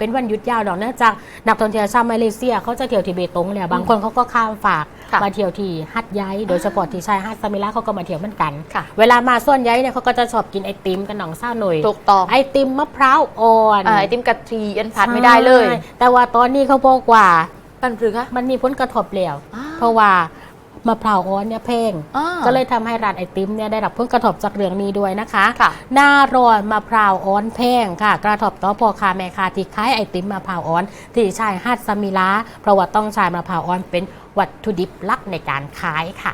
เป็นวันหยุดยาวดอกเนื่องจากนักท่องเที่ยวชาวมาเลเซียเขาจะเที่ยวที่เบตงเนี่ยบางคนเขาก็ข้ามฝากค่ะมาเที่ยวที่ฮัตไยโดยเฉพาะที่ชายฮัตซามิล่าเขาก็มาเที่ยวเหมือนกัน ค่ะ เวลามาส่วนใหญ่เนี่ยเขาก็จะชอบกินไอติมกันหนองเศร้าหน่อยถูกต้องไอติมมะพร้าวอ่อนอ่าไอติมกะทิยันพัดไม่ได้เลย ใช่แต่ว่าตอนนี้เขาบอกว่า ปันหรือคะ มันมีผลกระทบแล้ว อ้าวเพราะว่า มะพร้าวอ่อนเนี่ยแพงอ่าก็เลยทำให้ร้านไอติมเนี่ยได้รับผลกระทบจากเรื่องนี้ด้วยนะคะค่ะหน้าร้อนมะพร้าวอ่อนแพงค่ะ กระทบต่อพ่อค้าแม่ค้าที่ขายไอติมมะพร้าวอ่อน ที่ใช้ฮัดสมิลาเพราะว่าต้องใช้มะพร้าวอ่อนเป็นวัตถุดิบหลักในการขายค่ะ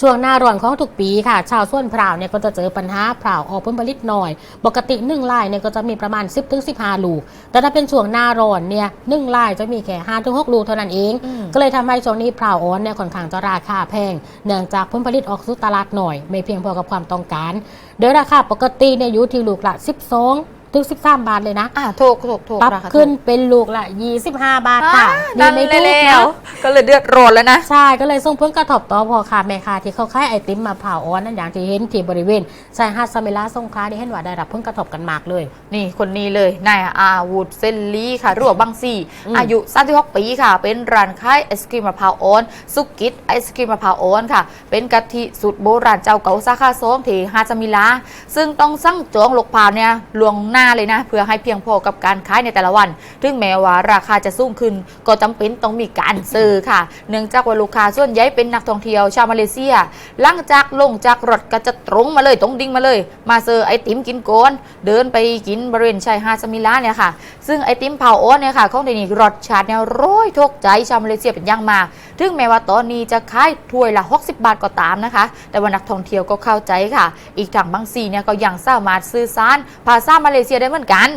ช่วงหน้าร้อนของทุกปีค่ะ ชาวสวนพร้าวเนี่ยก็จะเจอปัญหาพร้าวออกผลผลิตน้อย ปกติหนึ่งลายเนี่ยก็จะมีประมาณ 10-15ถึง15ลูก แต่ถ้าเป็นช่วงหน้าร้อนเนี่ยหนึ่งลายจะมีแค่5ถึง6ลูกเท่านั้นเองอืมก็เลยทำให้ช่วงนี้พร้าวอ่อนเนี่ยค่อนข้างจะราคาแพง เนื่องจากผลผลิตออกสู่ตลาดหน่อย ไม่เพียงพอกับความต้องการ โดยราคาปกติเนี่ยอยู่ที่ลูกละ 12 ถึง13บาทเลยนะอ่าถูกถูกถูกปรับราคาถูกขึ้นเป็นลูกละ25บาทอ่าค่ะนั่นไม่เลยถูกแล้นะวก็เลยเดือดร้อนแล้วนะ ใช่ก็เลยส่งผลกระทบต่อพ่อค้าแม่ค้าที่เขาขายไอติมมะพร้าวอ่อนนั่นอย่างที่เห็นที่บริเวณชายหาดซาเมลาสงขลานี่เห็นว่าได้รับผลกระทบกันมากเลย นี่คนนี้เลยนายอาวูดเซนลีค่ะหรือว่าบังซีอืมอายุ36ปีค่ะ เป็นร้านขายไอศครีมมะพร้าวอ่อนสุกิตไอศครีมมะพร้าวอ่อนค่ะ เป็นกะทิสูตรโบราณเจ้าเก่าสาขาสองที่ฮาจามิลา ซึ่งต้องสั่งจองลูกพาวเนี่ยลวงหน้าเลยนะ เพื่อให้เพียงพอกับการขายในแต่ละวัน ถึงแม้ว่าราคาจะสูงขึ้น ก็จำเป็นต้องมีการซื้อค่ะ เนื่องจากว่าลูกค้าส่วนใหญ่เป็นนักท่องเที่ยวชาวมาเลเซีย หลังจากลงจากรถก็จะตรงมาเลยตรงดิ่งมาเลย มาเซอร์ไอติมกินก่อนเดินไปกินบริเวณชายหาดสมิลาเนี่ยค่ะ ซึ่งไอติมเผาโอ๊ตเนี่ยค่ะของที่นี่รสชาติเนี่ยร้อยทกใจชาวมาเลเซียเป็นอย่างมาก ถึงแม้ว่าตอนนี้จะขายถ้วยละ 60 บาทก็ตามนะคะ แต่ว่านักท่องเที่ยวก็เข้าใจค่ะ อีกทางบางซีเนี่ยก็ยังสามารถสื่อสารภาษามาเลเซียได้เหมือนกัน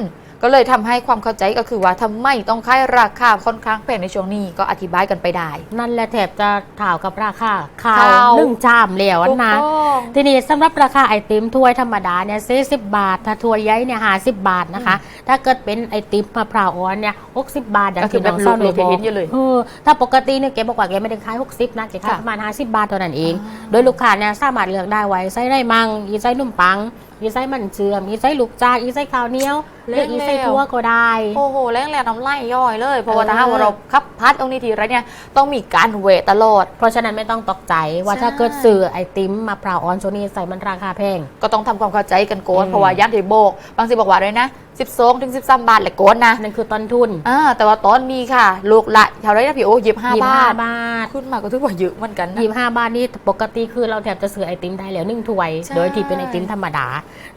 ก็เลยทำให้ความเข้าใจก็คือว่าทำไมต้องขายราคาค่อนข้างแพงในช่วงนี้ก็อธิบายกันไปได้ นั่นแหละแถบจะถ่าวกับราคาข้าวข้าวนึ่งจามแล้วนะถูกต้องทีนี้สำหรับราคาไอติมถ้วยธรรมดาเนี่ย40บาท ถ้าถ้วยใหญ่เนี่ย50บาทนะคะ ถ้าเกิดเป็นไอติมมะพร้าวอ่อนเนี่ย60บาทอย่างก็คือที่น้องเศร้าหนูแบบลูกๆบอกเห็นอยู่เลยเออถ้าปกติเนี่ยแกบอกว่าแกไม่ได้ขาย60นะแกขายค่ะประมาณ50บาทเท่านั้นเอง โดยลูกค้าเนี่ยสามารถเลือกได้ไว้ไส้ได้มังอีไส้นุ่มปัง อีไส้มันเชื่อมอีไส้ลูกจากอีไส้ข้าวเหนียวหรืออีไส้ทั่วก็ได้โอ้โหแรงแรงน้ำไล่ย่อยเลย เพราะว่าเออถ้าหากว่าเราขับพัดตรงนี้ทีไรเนี่ยต้องมีการเวทตลอด เพราะฉะนั้นไม่ต้องตกใจว่าใช่ถ้าเกิดซื้อไอติมมะพร้าวอ่อนช่วงนี้ใส่มันราคาแพงก็ต้องทำความเข้าใจกันโกนอืมเพราะว่าย่านที่โบกบางสิบอกว่าเลยนะ 12ถึง13 บาทแหละโกนนะนั่นคือต้นทุนอ่าแต่ว่าตอนนี้ค่ะ ลูกละเท่าไรนะพี่โอ้ยิบห้ายี่บาห้าทบาทขึ้นมาก็ถือว่าเยอะเหมือนกันนะยี่ห้าบาทนี่ปกติคือเราแทบจะซื้อไอติมได้แล้วหนึ่งถ้วยใช่โดยที่เป็นไอติมธรรมดา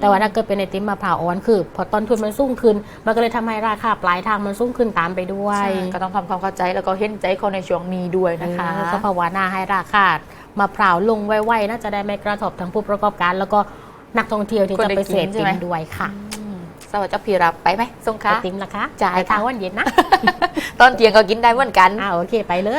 แต่ว่าถ้าเกิดเป็นไอติมมะพร้าวอ่อนคือ พอต้นทุนมันสูงขึ้น มันก็เลยทำให้ราคาปลายทางมันสูงขึ้นตามไปด้วยใช่ก็ต้องทำความเข้าใจแล้วก็เห็นใจเขาในช่วงนี้ด้วยนะคะเออก็ภาวนาให้ราคามะพร้าวลงไวๆน่าจะได้ไม่กระทบทั้งผู้ประกอบการ แล้วก็นักท่องเที่ยวที่คนจะได้ไปกินเสพใช่ติไหมมด้วยค่ะอืม สวัสดีเจ้าพี่รับไปไหมสงขไอลาติมนะคะจ่ายไปค่ะทางวันเย็นนะ ตอนเที่ยงก็กินได้เหมือนกัน อ่าโอเคไปเลย